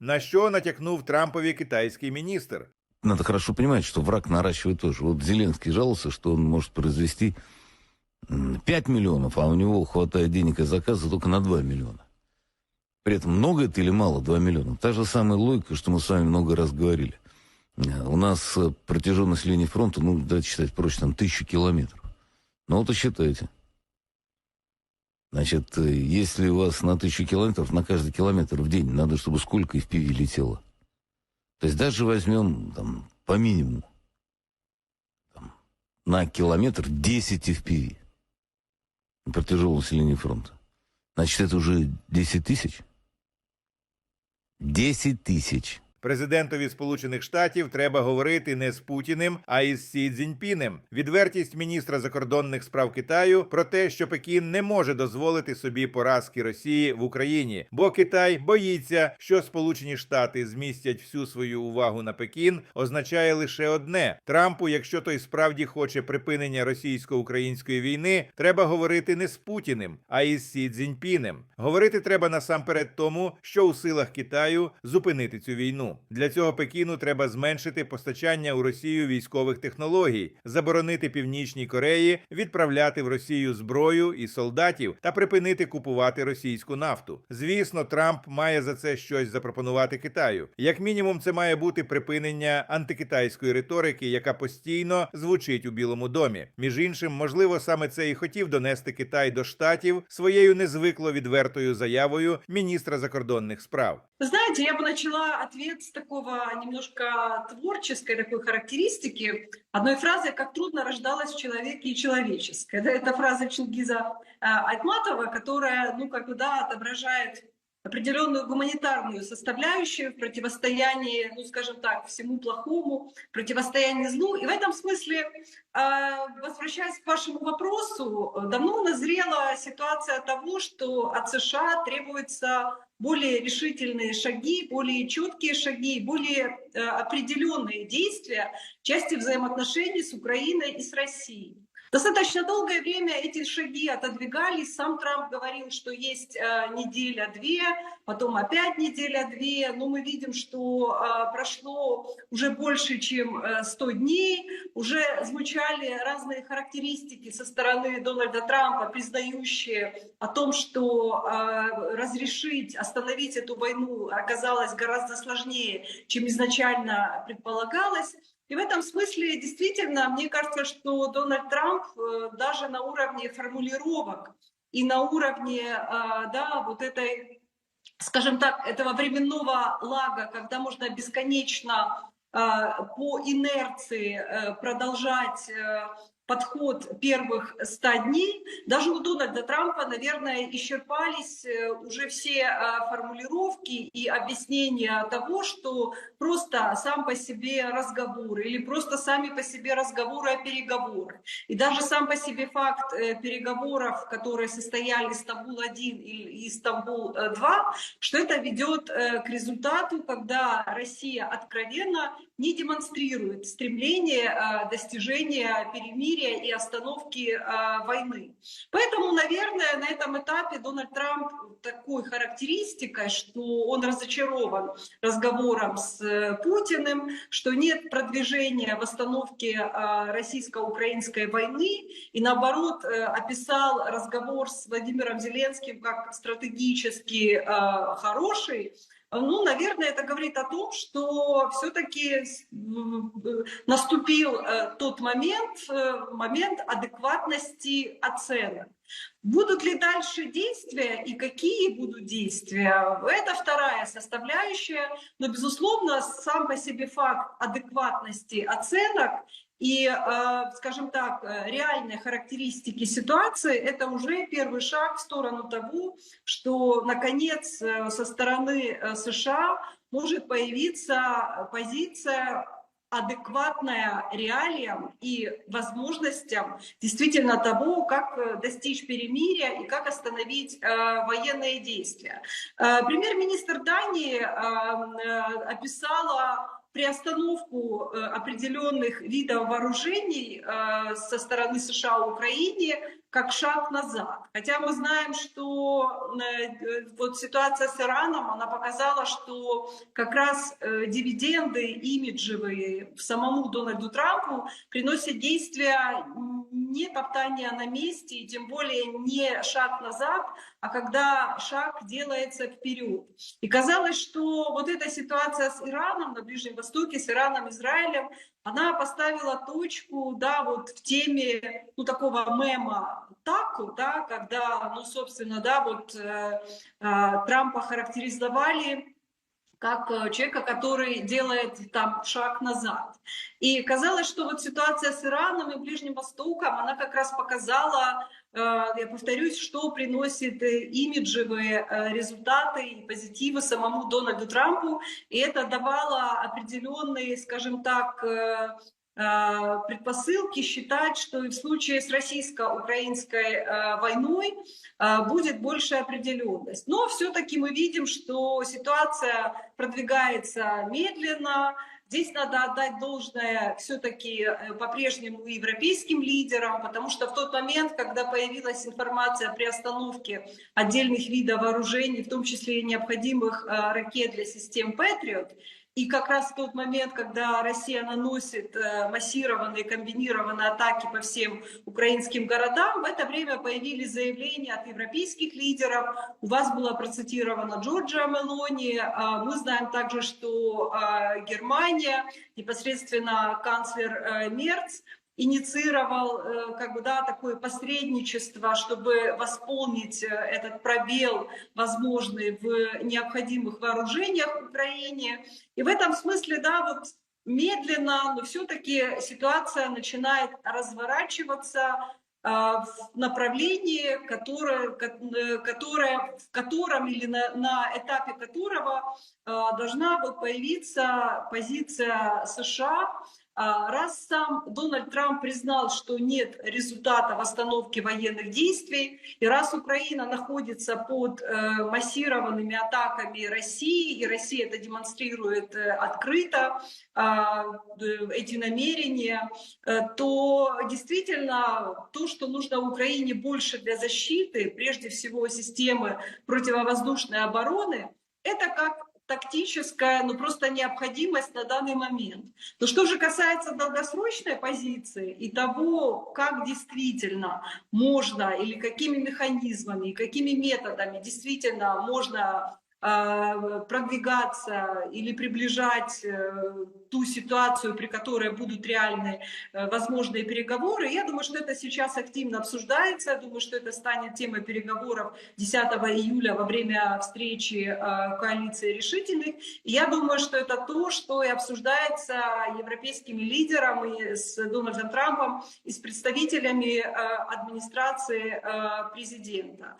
На що натякнув Трампові китайський міністр. Надо хорошо понимать, что враг наращивает тоже. Вот Зеленский жаловался, что он может произвести м, 5 миллионов, а у него хватает денег и заказа только на 2 миллиона. При этом много это или мало 2 миллиона? Та же самая логика, что мы с вами много раз говорили. Э, У нас э, протяженность линии фронта, ну, давайте считать проще, там тысячу километров. Ну вот и считайте. Значит, э, если у вас на тысячу километров, на каждый километр в день надо, чтобы сколько FPV летело. То есть даже возьмем там, по минимуму там, на километр 10 FPV на протяженности линии фронта. Значит, это уже 10 тысяч? 10 тысяч. Президентові Сполучених Штатів треба говорити не з Путіним, а із Сі Цзіньпінем. Відвертість міністра закордонних справ Китаю про те, що Пекін не може дозволити собі поразки Росії в Україні, бо Китай боїться, що Сполучені Штати змістять всю свою увагу на Пекін, означає лише одне: Трампу, якщо той справді хоче припинення російсько-української війни, треба говорити не з Путіним, а із Сі Цзіньпінем. Говорити треба насамперед тому, що у силах Китаю зупинити цю війну. Для цього Пекіну треба зменшити постачання у Росію військових технологій, заборонити Північній Кореї відправляти в Росію зброю і солдатів та припинити купувати російську нафту. Звісно, Трамп має за це щось запропонувати Китаю. Як мінімум, це має бути припинення антикитайської риторики, яка постійно звучить у Білому домі. Між іншим, можливо, саме це і хотів донести Китай до штатів своєю незвикло відвертою заявою міністра закордонних справ. Вы знаете, я бы начала ответ с такого немножко творческой такой характеристики, одной фразы, как трудно рождалось в человеке и человеческое. Да, это фраза Чингиза э, Айтматова, которая, ну, как бы, да, отображает определенную гуманитарную составляющую в противостоянии, ну, скажем так, всему плохому, противостоянии злу. И в этом смысле, э, возвращаясь к вашему вопросу, давно назрела ситуация того, что от США требуется более решительные шаги, более четкие шаги, более э, определенные действия в части взаимоотношений с Украиной и с Россией. Достаточно долгое время эти шаги отодвигались. Сам Трамп говорил, что есть э, неделя-две, потом опять неделя-две. Но мы видим, что э, прошло уже больше, чем э, 100 дней. Уже звучали разные характеристики со стороны Дональда Трампа, признающие о том, что э, разрешить, остановить эту войну оказалось гораздо сложнее, чем изначально предполагалось. И в этом смысле действительно, мне кажется, что Дональд Трамп э, даже на уровне формулировок и на уровне э, да, вот этой, скажем так, этого временного лага, когда можно бесконечно э, по инерции продолжать подход первых 100 дней, даже у Дональда Трампа, наверное, исчерпались э, уже все э, формулировки и объяснения того, что просто сам по себе разговор или просто сами по себе разговоры о переговорах. И даже сам по себе факт э, переговоров, которые состоялись Стамбул-1 и Стамбул-2, что это ведет к результату, когда Россия откровенно не демонстрирует стремление э, достижения перемирия и остановки э, войны. Поэтому, наверное, на этом этапе Дональд Трамп такой характеристикой, что он разочарован разговором с э, Путиным, что нет продвижения в остановке э, российско-украинской войны, и наоборот э, описал разговор с Владимиром Зеленским как стратегически хороший, ну, наверное, это говорит о том, что все-таки наступил э, тот момент, э, момент адекватности оценок. Будут ли дальше действия и какие будут действия, это вторая составляющая. Но, безусловно, сам по себе факт адекватности оценок и, э, скажем так, реальные характеристики ситуации – это уже первый шаг в сторону того, что, наконец, со стороны США может появиться позиция адекватная реалиям и возможностям действительно того, как достичь перемирия и как остановить э, военные действия. Э, Премьер-министр Дании э, описала приостановку э, определенных видов вооружений э, со стороны США Украине как шаг назад. Хотя мы знаем, что э, вот ситуация с Ираном, она показала, что как раз дивиденды имиджевые самому Дональду Трампу приносят действия не топтания на месте, и тем более не шаг назад, а когда шаг делается вперед. И казалось, что вот эта ситуация с Ираном на Ближнем Востоке, с Ираном, Израилем, она поставила точку, да, вот в теме, ну, такого мема таку, да, когда, ну, собственно, да, вот э, э, Трампа характеризовали как э, человека, который делает там шаг назад. И казалось, что вот ситуация с Ираном и Ближним Востоком, она как раз показала, э, я повторюсь, что приносит э, имиджевые результаты и позитивы самому Дональду Трампу. И это давало определенные, скажем так, предпосылки считать, что и в случае с российско-украинской войной будет большая определенность. Но все-таки мы видим, что ситуация продвигается медленно, Здесь надо отдать должное все-таки э, по-прежнему европейским лидерам, потому что в тот момент, когда появилась информация при остановке отдельных видов вооружений, в том числе и необходимых э, ракет для систем Patriot, и как раз в тот момент, когда Россия наносит э, массированные комбинированные атаки по всем украинским городам, в это время появились заявления от европейских лидеров. У вас была процитирована Джорджия Мелони. А мы знаем также, что а, Германия, непосредственно канцлер э, Мерц, инициировал э, как бы, да, такое посредничество, чтобы восполнить э, этот пробел возможный в необходимых вооружениях Украине. И в этом смысле, да, вот медленно, но все-таки ситуация начинает разворачиваться э, в направлении, которое, которое, в котором или на, на этапе которого должна вот появиться позиция США раз сам Дональд Трамп признал, что нет результата восстановки военных действий, и раз Украина находится под э, массированными атаками России, и Россия это демонстрирует э, открыто, а, эти намерения, э, то действительно то, что нужно Украине больше для защиты, прежде всего системы противовоздушной обороны, это как тактическая, ну просто необходимость на данный момент. Но что же касается долгосрочной позиции и того, как действительно можно или какими механизмами, какими методами действительно можно продвигаться или приближать э, ту ситуацию, при которой будут реальные э, возможные переговоры. Я думаю, что это сейчас активно обсуждается. Я думаю, что это станет темой переговоров 10 июля во время встречи э, коалиции решительных. И я думаю, что это то, что и обсуждается европейскими лидерами, с Дональдом Трампом, и с представителями администрации президента.